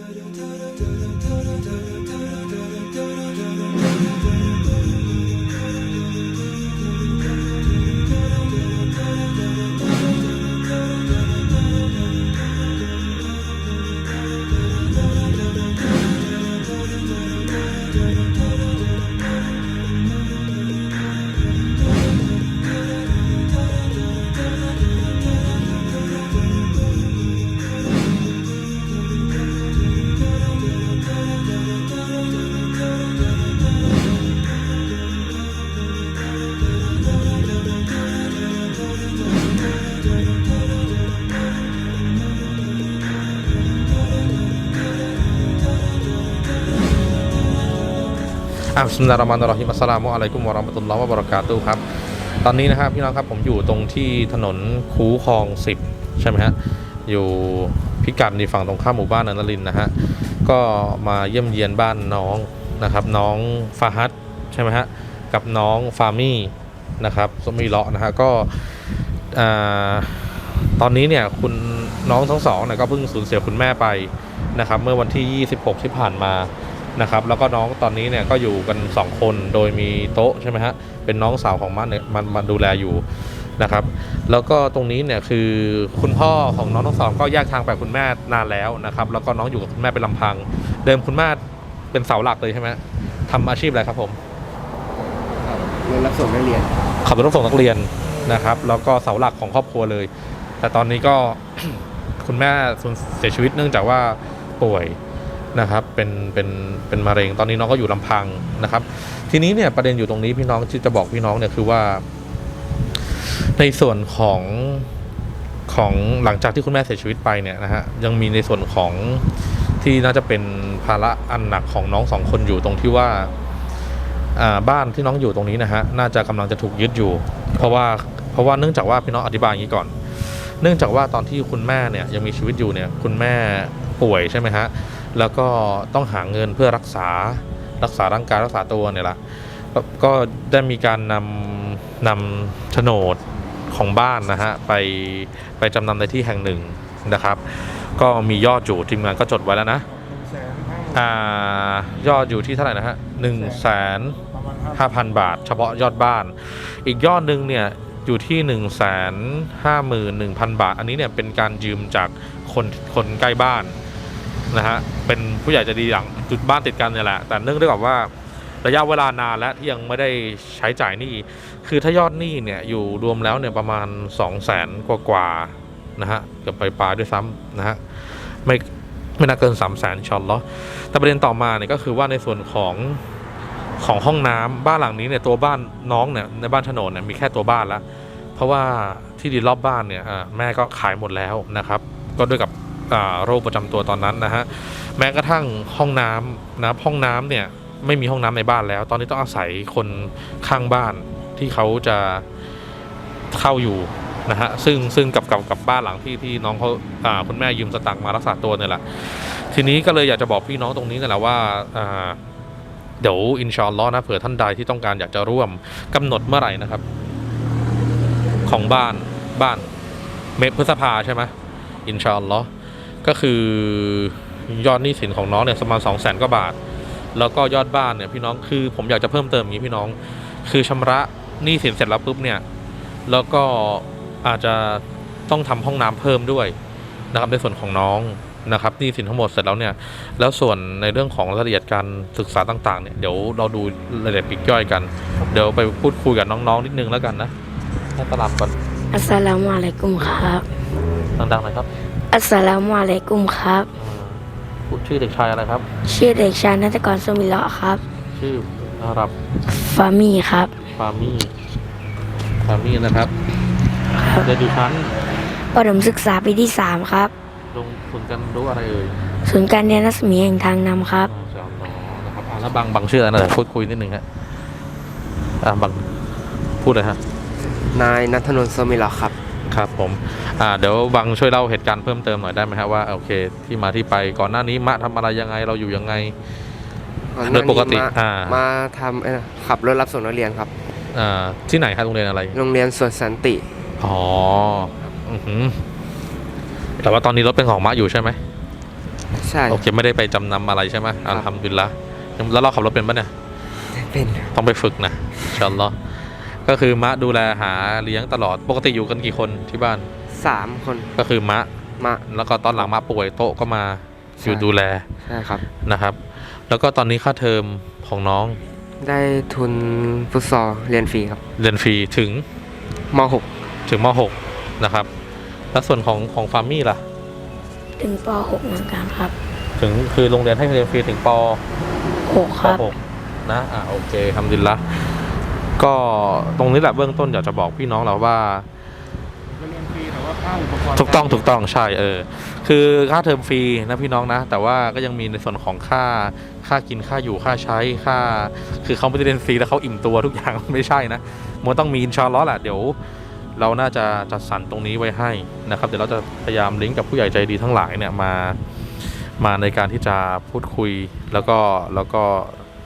da da da da da da อะบิสมิลลาฮิรเราะห์มานรเราฮีมอัสลามุอะลัยกุมวะเราะห์มะตุลลอฮ์วะบะเราะกาตุครับ ตอนนี้นะครับพี่น้องครับผมอยู่ตรงที่ถนนคูคลองสิบใช่ไหมฮะ อยู่พิกัดในฝั่งตรงข้ามหมู่บ้านนนรินนะฮะ ก็มาเยี่ยมเยียนบ้านน้องนะครับ น้องฟาฮัดใช่ไหมฮะ กับน้องฟามี่นะครับสมีเลาะนะฮะ ก็อ่าตอนนี้เนี่ยคุณน้องทั้งสองเนี่ยก็เพิ่งสูญเสียคุณแม่ไปนะครับ เมื่อวันที่ 26 ที่ผ่านมา นะครับแล้วก็น้องตอนนี้เนี่ยก็อยู่กัน 2 คนโดยมีโต๊ะใช่ไหมฮะเป็นน้องสาวของมันเนี่ยมันมันดูแลอยู่นะครับแล้วก็ตรงนี้เนี่ยคือคุณพ่อของน้องทั้งสองก็แยกทางไปคุณแม่นานแล้วนะครับแล้วก็น้องอยู่กับคุณแม่เป็นลำพัง เดิมคุณแม่เป็นเสาหลักเลยใช่ไหมทำอาชีพอะไรครับผมเงินรับส่งนักเรียนขับรถรับส่งนักเรียนนะครับ แล้วก็เสาหลักของครอบครัวเลย แต่ตอนนี้ก็คุณแม่สูญเสียชีวิตเนื่องจากว่าป่วย นะครับเป็นเป็นเป็นมะเร็งตอนนี้น้องก็อยู่ลำพังนะครับ ทีนี้เนี่ยประเด็นอยู่ตรงนี้พี่น้องที่จะบอกพี่น้องเนี่ยคือว่า ในส่วนของของหลังจากที่คุณแม่เสียชีวิตไปเนี่ยนะฮะยังมีในส่วนของที่น่าจะเป็นภาระอันหนักของน้องสองคนอยู่ตรงที่ว่าบ้านที่น้องอยู่ตรงนี้นะฮะน่าจะกำลังจะถูกยึดอยู่ เพราะว่าเพราะว่าเนื่องจากว่าพี่น้องอธิบายอย่างนี้ก่อน เนื่องจากว่าตอนที่คุณแม่เนี่ยยังมีชีวิตอยู่เนี่ยคุณแม่ป่วยใช่ไหมฮะ แล้วก็ต้องหาเงินเพื่อรักษารักษาร่างกายรักษาตัวเนี่ยละก็ก็ได้มีการนำนำโฉนดของบ้านนะฮะไปไปจำนำในที่แห่งหนึ่งนะครับ ก็มียอดอยู่ทีมงานก็จดไว้แล้วนะอ่ายอดอยู่ที่เท่าไหร่นะฮะหนึ่งแสนห้าพันบาท เฉพาะยอดบ้าน อีกยอดหนึ่งเนี่ยอยู่ที่หนึ่งแสนห้าหมื่นหนึ่งพันบาท อันนี้เนี่ยเป็นการยืมจากคนคนใกล้บ้าน นะฮะเป็นผู้ใหญ่จะดีหลังจุดบ้านติดกันเนี่ยแหละ แต่เนื่องด้วยกับว่าระยะเวลานานแล้วที่ยังไม่ได้ใช้จ่ายหนี้คือถ้ายอดหนี้เนี่ยอยู่รวมแล้วเนี่ยประมาณ2องแสนกว่าๆนะฮะเกือบไปปลายด้วยซ้ำนะฮะไม่ไม่น่าเกิน3ามแสนชอนล้อแต่ประเด็นต่อมาเนี่ยก็คือว่าในส่วนของของห้องน้ำบ้านหลังนี้เนี่ยตัวบ้านน้องเนี่ยในบ้านโฉนเนี่ยมีแค่ตัวบ้านล้วเพราะว่าที่ดินรอบบ้านเนี่ยแม่ก็ขายหมดแล้วนะครับ ก็ด้วยกับ โรคประจำตัวตอนนั้นนะฮะแม้กระทั่งห้องน้ำนะห้องน้ำเนี่ยไม่มีห้องน้ำในบ้านแล้ว ตอนนี้ต้องอาศัยคนข้างบ้านที่เขาจะเข้าอยู่นะฮะซึ่งซึ่งกับกับกับบ้านหลังที่ที่น้องเขาอ่าคุณแม่ยืมสตังค์มารักษาตัวเนี่ยแหละทีนี้ก็เลยอยากจะบอกพี่น้องตรงนี้นั่นแหละว่าอ่าเดี๋ยวอินชอัลลอนะเผื่อท่านใดที่ต้องการอยากจะร่วมกำหนดเมื่อไหร่นะครับ ของบ้านบ้านเมษพฤษภาใช่ไหมอินชอัลลอ ก็คือยอดหนี้สินของน้องเนี่ยประมาณสองแสนกว่าบาท แล้วก็ยอดบ้านเนี่ยพี่น้องคือผมอยากจะเพิ่มเติมอย่างนี้พี่น้อง คือชำระหนี้สินเสร็จแล้วปุ๊บเนี่ยแล้วก็อาจจะต้องทำห้องน้ำเพิ่มด้วยนะครับในส่วนของน้องนะครับหนี้สินทั้งหมดเสร็จแล้วเนี่ยแล้วส่วนในเรื่องของรายละเอียดการศึกษาต่างๆเนี่ยเดี๋ยวเราดูรายละเอียดปลีกย่อยกัน เดี๋ยวไปพูดคุยกับน้องๆนิดนึงแล้วกันนะให้ตลาดก่อนอัสสลามุอะลัยกุมครับดังๆหน่อยครับ อัสสลามุอะลัยกุมครับอ่าพูดชื่อเด็กชายอะไรครับ ชื่อเด็กชายนัตกรสมิเลาะครับ ชื่ออารับฟามี่ครับ ฟามี่ฟามี่นะครับเรียนอยู่ชั้นประถมศึกษาปีที่ 3 ครับ ลงทุนกันรู้อะไรเอ่ยศูนย์การเรียนรัศมีแห่งทางนำครับ อ่าจะอ๋อนะครับอ่าแล้วบางบางชื่ออะไรนะเดี๋ยวพูดคุยนิดนึงฮะอ่าบางพูดเลยฮะนายนัทนนท์สมิลาครับ ครับผมอ่าเดี๋ยวบังช่วยเล่าเหตุการณ์เพิ่มเติมหน่อยได้ไหมครับว่าโอเค ที่มาที่ไปก่อนหน้านี้มะทำอะไรยังไงเราอยู่ยังไงโดยปกติมาอ่ามาทำไอ้นะขับรถรับส่งนักเรียนครับอ่าที่ไหนครับโรงเรียนอะไร โรงเรียนสวนสันติอ๋ออือหือแต่ว่าตอนนี้รถเป็นของมะอยู่ใช่ไหมใช่โอเคไม่ได้ไปจำนำอะไรใช่ไหมครับอัลฮัมดุลิลละแล้วเราขับรถเป็นปะเนี่ยเป็นต้องไปฝึกนะอินชาอัลลอฮ์ ก็คือมะดูแลหาเลี้ยงตลอดปกติอยู่กันกี่คนที่บ้าน สามคนก็คือมะ มา แล้วก็ตอนหลังมาป่วยโต๊ะก็มาใช่อยู่ดูแลใช่ครับ นะครับ แล้วก็ตอนนี้ค่าเทอมของน้องได้ทุนฟุตซอลเรียนฟรีครับเรียนฟรีถึงม ถึงม .6 นะครับ แล้วส่วนของของฟาร์มี่ล่ะ ถึงป .6 เหมือนกันครับถึงคือโรงเรียนให้เรียนฟรีถึงป6ครับป .6 นะอ่าโอเคทำดินละ ก็ตรงนี้แหละเบื้องต้นอยากจะบอกพี่น้องเราว่าเรียนฟรีแต่ว่าค่าอุปกรณ์ถูกต้องถูกต้องใช่เออคือค่าเทอมฟรีนะพี่น้องนะ แต่ว่าก็ยังมีในส่วนของค่าค่ากินค่าอยู่ค่าใช้ค่า คือเขาไม่ได้เรียนฟรีแล้วเขาอิ่มตัวทุกอย่างไม่ใช่นะมันต้องมีอินชาอัลลอฮ์แหละเดี๋ยว เราน่าจะจัดสรรตรงนี้ไว้ให้นะครับเดี๋ยวเราจะพยายามลิงก์กับผู้ใหญ่ใจดีทั้งหลายเนี่ยมามาในการที่จะพูดคุยแล้วก็แล้วก็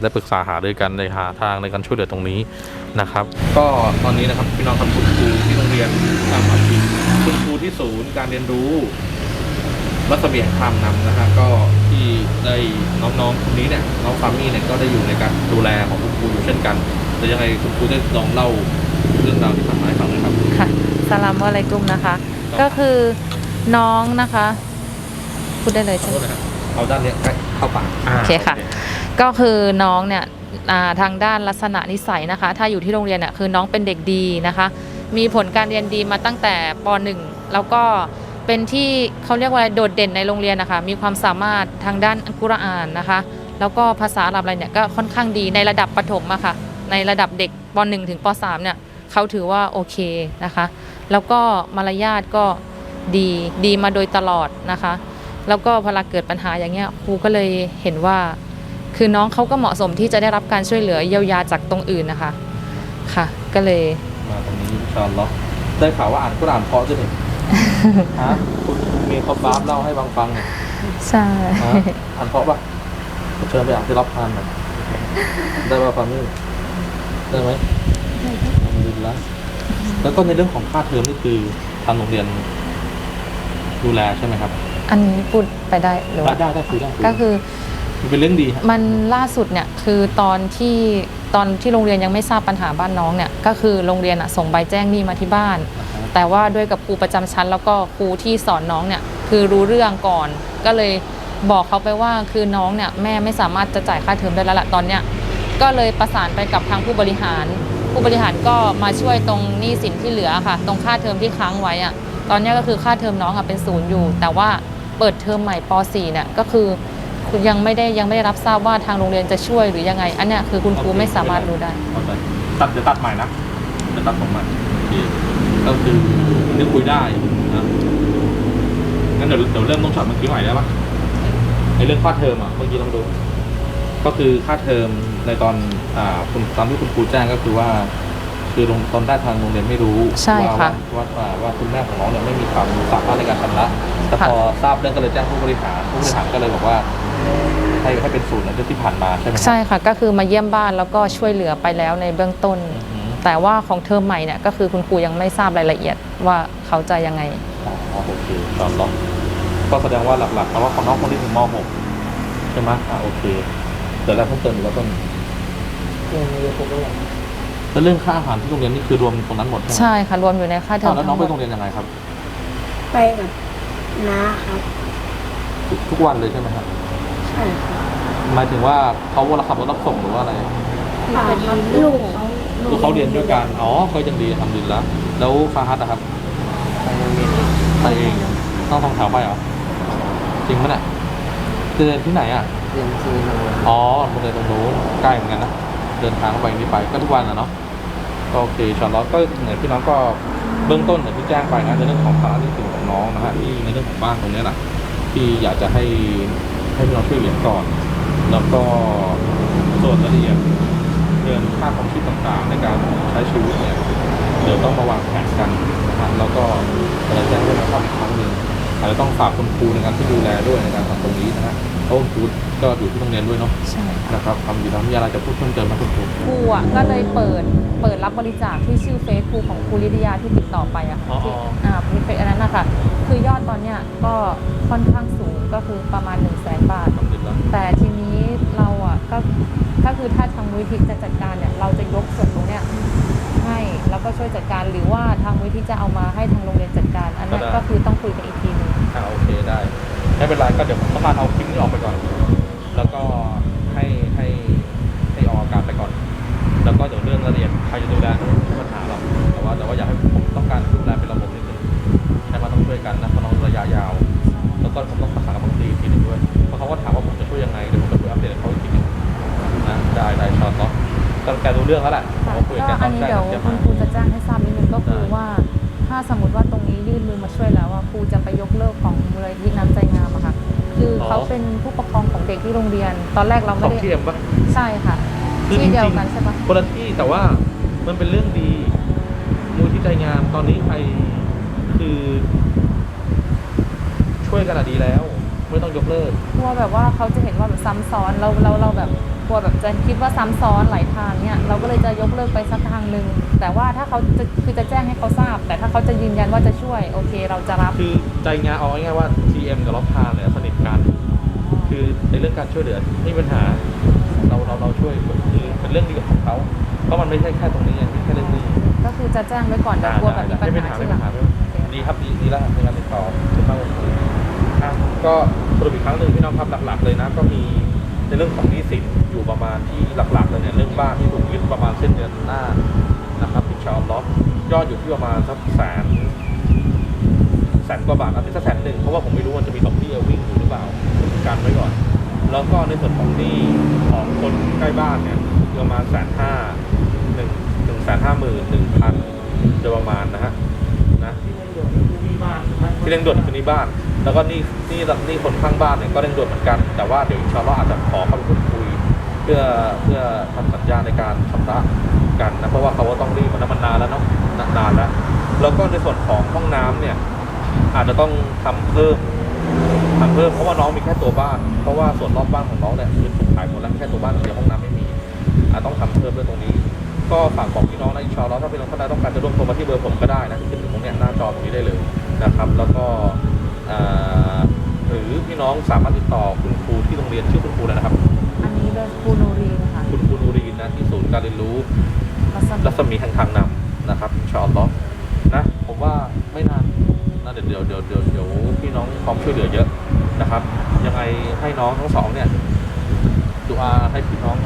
ได้ปรึกษาหารือกันในหาทางในการช่วยเหลือตรงนี้ นะครับ ก็ตอนนี้นะครับพี่น้องครับคุณครูที่โรงเรียนตามอาชีพคุณครูที่ศูนย์การเรียนรู้วัดเสบียงคำนำนะฮะก็ที่ได้น้องๆคนนี้เนี่ยน้องฟาร์มี่เนี่ยก็ได้อยู่ในการดูแลของคุณครูอยู่เช่นกันแต่ยังไงคุณครูได้ลองเล่าเรื่องราวที่ผ่านมาให้ฟังหน่อยครับค่ะสลามอะไรกุมนะคะ ก็คือน้องนะคะพูดได้เลยขอใช่โทไหมษนะครับเอาด้านเนี้ยใกล้เข้าปากโอเคค่ะ ก็คือน้องเนี่ยอ่า ทางด้านลักษณะนิสัยนะคะ ถ้าอยู่ที่โรงเรียนเนี่ยคือน้องเป็นเด็กดีนะคะ มีผลการเรียนดีมาตั้งแต่ป .1 แล้วก็เป็นที่เขาเรียกว่าอะไรโดดเด่นในโรงเรียนนะคะ มีความสามารถทางด้านอัลกุรอานนะคะ แล้วก็ภาษาอาหรับอะไรเนี่ยก็ค่อนข้างดีในระดับประถมอะค่ะ ในระดับเด็กป .1 ถึงป .3 เนี่ยเขาถือว่าโอเคนะคะ แล้วก็มารยาทก็ดีดีมาโดยตลอดนะคะ แล้วก็พอเราเกิดปัญหาอย่างเงี้ยครูก็เลยเห็นว่า คือน้องเขาก็เหมาะสมที่จะได้รับการช่วยเหลือเยียวยาจากตรงอื่นนะคะ ค่ะ ก็เลยมาตรงนี้อินชาอัลลอฮ์ได้ข่าวว่าอ่านกุรอานเพราะด้วยนี่ฮะคุณมีคอบบาฟเล่าให้ฟังฟังหน่อยใช่ฮะอ่านเพราะปะเชิญไปอ่านที่รับทานหน่อยได้ป่ะฟาร์มี่ได้ไหมอัลฮัมดุลิลละแล้วก็ในเรื่องของค่าเทอมนี่คือทางโรงเรียนดูแลใช่ไหมครับ อันนี้พูดไปได้หรือว่าได้ได้คุยได้คุยก็คือ มันเป็นเรื่องดีฮะ มันล่าสุดเนี่ยคือตอนที่ตอนที่โรงเรียนยังไม่ทราบปัญหาบ้านน้องเนี่ยก็คือโรงเรียนอะส่งใบแจ้งหนี้มาที่บ้านแต่ว่าด้วยกับครูประจำชั้น แล้วก็ครูที่สอนน้องเนี่ยคือรู้เรื่องก่อน ก็เลยบอกเขาไปว่าคือน้องเนี่ยแม่ไม่สามารถจะจ่ายค่าเทอมได้แล้วละตอนเนี้ยก็เลยประสานไปกับทางผู้บริหาร ผู้บริหารก็มาช่วยตรงหนี้สินที่เหลือค่ะ ตรงค่าเทอมที่ค้างไว้อะตอนเนี้ยก็คือค่าเทอมน้องอะเป็นศูนย์อยู่ แต่ว่าเปิดเทอมใหม่ป .4 เนี่ยก็คือ คือยังไม่ได้ยังไม่ได้รับทราบว่าทางโรงเรียนจะช่วยหรือยังไง อันเนี้ยคือคุณครูไม่สามารถรู้ได้ เข้าใจตัดเดี๋ยวตัดใหม่นะเดี๋ยวตัดของใหม่โอเคก็คือนึกคุยได้นะงั้นเดี๋ยวเดี๋ยวเริ่มต้องช็อตเมื่อกี้ใหม่ได้ปะในเรื่องค่าเทอมอะเมื่อกี้ลองดู ก็คือค่าเทอมในตอนอ่าคุณตามที่คุณครูแจ้งก็คือว่า คือโรงตอนแรกทางโรงเรียนไม่รู้ใช่ว่าค่ะว่าว่าว่าคุณแม่ของน้องเนี่ยไม่มีความสามารถในการชำระแต่พอทราบเรื่องก็เลยแจ้งผู้บริหารผู้บริหารก็เลยบอกว่า ให้ให้เป็นศูนย์ในเรื่องที่ผ่านมาใช่ไหมครับ ใช่ค่ะ ก็คือมาเยี่ยมบ้านแล้วก็ช่วยเหลือไปแล้วในเบื้องต้น อือหือ แต่ว่าของเทอมใหม่เนี่ยก็คือคุณครูยังไม่ทราบรายละเอียดว่าเขาจะยังไง อ๋อโอเคตอนล็อกก็แสดงว่าหลักๆเพราะว่าของน้องคนนี้ถึงม .6 ใช่ไหมอ่าโอเคเดี๋ยวเราเพิ่มเติมอีกแล้วต้นแล้วเรื่องค่าอาหารที่โรงเรียนนี่คือรวมตรงนั้นหมดใช่ไหมใช่ค่ะรวมอยู่ในค่าเทออ้าวมแล้วน้องทั้งหไปมดโรงเรียนยังไงครับ ไปกับน้าครับ ทุกทุกวันเลยใช่ไหมครับ ใช่ครับหมายถึงว่าเขาวนขับรถรับส่งหรือว่าอะไรลูกเขาคือเขาเรียนด้วยกันอ๋อก็ยังดีทำดีแล้วแล้วฟาฮัดนะครับไปโรงเรียนไปเองต้องท่องแถวไปเหรอจริงไหมเนี่ยเรียนที่ไหนอะเรียนที่โรงเรียนอ๋อโรงเรียนตรงนู้นใกล้เหมือนกันนะเดินทางเข้าไปนี่ไปก็ทุกวันนะเนาะก็โอเคชอนล้อก็เหมือนพี่น้องก็เบื้องต้นอย่างที่แจ้งไปนะในเรื่องของภาระหนี้สินของน้องนะฮะที่ในเรื่องของบ้านตรงเนี้ยแหละที่อยากจะให้ ให้พี่น้องช่วยเหลือก่อน แล้วก็ส่วนรายละเอียดเรื่องค่าของชีพต่างๆ ในการใช้ชีวิตเนี่ยเดี๋ยวต้องมาวางแผนกันนะฮะแล้วก็จะแจ้งให้นะครับอีกครั้งหนึ่งอาจจะต้องฝากคุณครูในการที่ดูแลด้วยในการทำตรงนี้นะฮะเพราะคุณครูก็อยู่ที่โรงเรียนด้วยเนาะใช่นะครับทำอยู่แล้วมีอะไรจะพูดเพิ่มเติมไหมคุณครูครูอะก็เลยเปิดเปิดรับบริจาคที่ชื่อเฟซครูของครูลิดิยาที่ติดต่อไปอะค่ะที่อ่ามีเฟซอันนั้นนะคะคือยอดตอนเนี้ยก็ค่อนข้างสูง ก็คือประมาณ1นึ่งแสนบาทสำเร็จแล้วแต่ทีนี้เราอะก็ก็คือถ้าทางมูลที่จะจัดการเนี่ยเราจะยกส่วนตรงเนี้ยให้แล้วก็ช่วยจัดการหรือว่าทางมูลที่จะเอามาให้ทางโรงเรียนจัดการ อันนั้นก็คือต้องคุยกันอีกทีหนึงอ่าโอเคได้ไม่เป็นไรก็เดี๋ยวผมต้องการเอาคลิปนี้ออกไปก่อน แล้วก็ให้ให้ให้ออกอากาศไปก่อน แล้วก็เดี๋ยวเรื่องรายละเอียดใครจะดูแลไม่ใช่ปัญหาหรอกแต่ว่าแต่ว่าอยากให้ผมต้องการดูแลเป็นระบบนิดนึงให้มันต้องช่วยกันนะเพราะน้องระยะยาวแล้ว ก็ผมต้องประสานกับบางทีอีกทีหนึงด้วยเพราะเขาก็ถามว่าผมจะช่วยยังไงเดี๋ยวผมจะคุยอัปเดตกับเขาอีกทีหนึงนะได้ได้ชอบเนาะก็แกรู้เรื่องแล้วแหละผมค่ะก็คุยกับแกก็ตอัอนนนี้แรกเดี๋ยวแกคุมา ณครูจะแจ้งให้ทราบนิดนึงก็คือได้ว่า ถ้าสมมติว่าตรงนี้ยื่นมือมาช่วยแล้วว่าครูจะไปยกเลิกของมูลนิธิน้ำใจงามอะค่ะ คือเขาเป็นผู้ปกครองของเด็กที่โรงเรียน ตอนแรกเราสไม่องได้ที่เอ็มปะ ใช่ค่ะ คือที่เดียวจริงๆกันใช่ปะคนละที่แต่ว่ามันเป็นเรื่องดีมูลที่ใจงามตอนนี้ใครคือ ช่วยกันอะดีแล้ว ไม่ต้องยกเลิก กลัวแบบว่าเขาจะเห็นว่าแบบซ้ำซ้อนเราเราเราแบบกลัวแบบจะคิดว่าซ้ำซ้อนหลายทางเนี่ยเราก็เลยจะยกเลิกไปสักทางหนึ่งแต่ว่าถ้าเขาจะคือจะแจ้งให้เขาทราบ แต่ถ้าเขาจะยืนยันว่าจะช่วยโอเค เราจะรับคือใจงานเอาง่ายๆว่า GM กับล็อกพาเนี่ยสนิทกัน คือในเรื่องการช่วยเหลือไม่มีปัญหาเราเราเราช่วยคือเป็นเรื่องดีของเขาเพราะมันไม่ใช่แค่ตรงนี้ไงไม่ใช่แค่เรื่องนี้ก็คือจะแจ้งไว้ก่อนเดี๋ยวกลัวแบบมีปัญไม่เป็นหาหาทีไม่หเป็ลันงหาไม่เป็นดีครับดีดีแล้วในการติดต่อขึ้นมา อะก็สรุปอีกครั้งหนึ่งพี่น้องครับหลักๆเลยนะ ก็มีในเรื่องของหนี้สินอยู่ประมาณที่หลักๆเลยเนี่ยเรื่องบ้านที่ถูกยึดประมาณเส้นเดือนหน้านะครับอินชาอัลลอฮ์ยอดอยู่ที่ประมาณสักแสนแสนกว่าบาทอาจจะแสนหนึ่งเพราะว่าผมไม่รู้มันจะมีดอกเบี้ยวิ่งอยู่หรือเปล่ากันไว้ก่อน แล้วก็ในส่วนของหนี้ของคนใกล้บ้านเนี่ยอยู่ประมาณแสนห้าหนึ่งหนึ่งแสนห้าหมื่นหนึ่งพันโดยประมาณนะฮะนะมีบ้านใช่ไหมที่เร่งด่วนคือหนี่บ้าน แล้วก็นี่นี่นี่คนข้างบ้านเนี่ยก็เร่งด่วนเหมือนกัน แต่ว่าเดี๋ยวชาอัลลอฮ์อาจจะขอเข้าไปพูดคุย เพื่อเพื่อทำสัญญาในการชำระกันนะเพราะว่าเขาก็ต้องรีบมันมันนานแล้วเนาะนานแล้ว แล้วก็ในส่วนของห้องน้ำเนี่ยอาจจะต้องทำเพิ่มทำเพิ่มเพราะว่าน้องมีแค่ตัวบ้าน เพราะว่าส่วนรอบบ้านของน้องเนี่ยคือถูกขายหมดแล้วแค่ตัวบ้านเดียวห้องน้ำไม่มีอาจต้องทำเพิ่มด้วยตรงนี้ ก็ฝากบอกพี่น้องนะอินชาอัลลอถ้าพี่น้องท่านใดต้องการจะร่วมโทรมาที่เบอร์ผมก็ได้นะที่ขึ้นอยู่ตรงเนี้ยหน้าจอตรงนี้ได้เลยนะครับ แล้วก็ หรือพี่น้องสามารถติดต่อคุณครูที่โรงเรียนชื่อคุณครูเลยนะครับ อันนี้เป็นครูนูรีนค่ะคุณครูนูรีนนะที่ศูนย์การเรียนรู้รัศมีรัศมีแห่งทางนำนะครับอินชาอัลลอฮ์นะผมว่าไม่นานนะเดี๋ยวเดี๋ยวเดี๋ยวเดี๋ยวเดี๋ยวพี่น้องพร้อมช่วยเหลือเยอะนะครับ ยังไงให้น้องทั้งสองเนี่ยดูอาให้พี่น้อง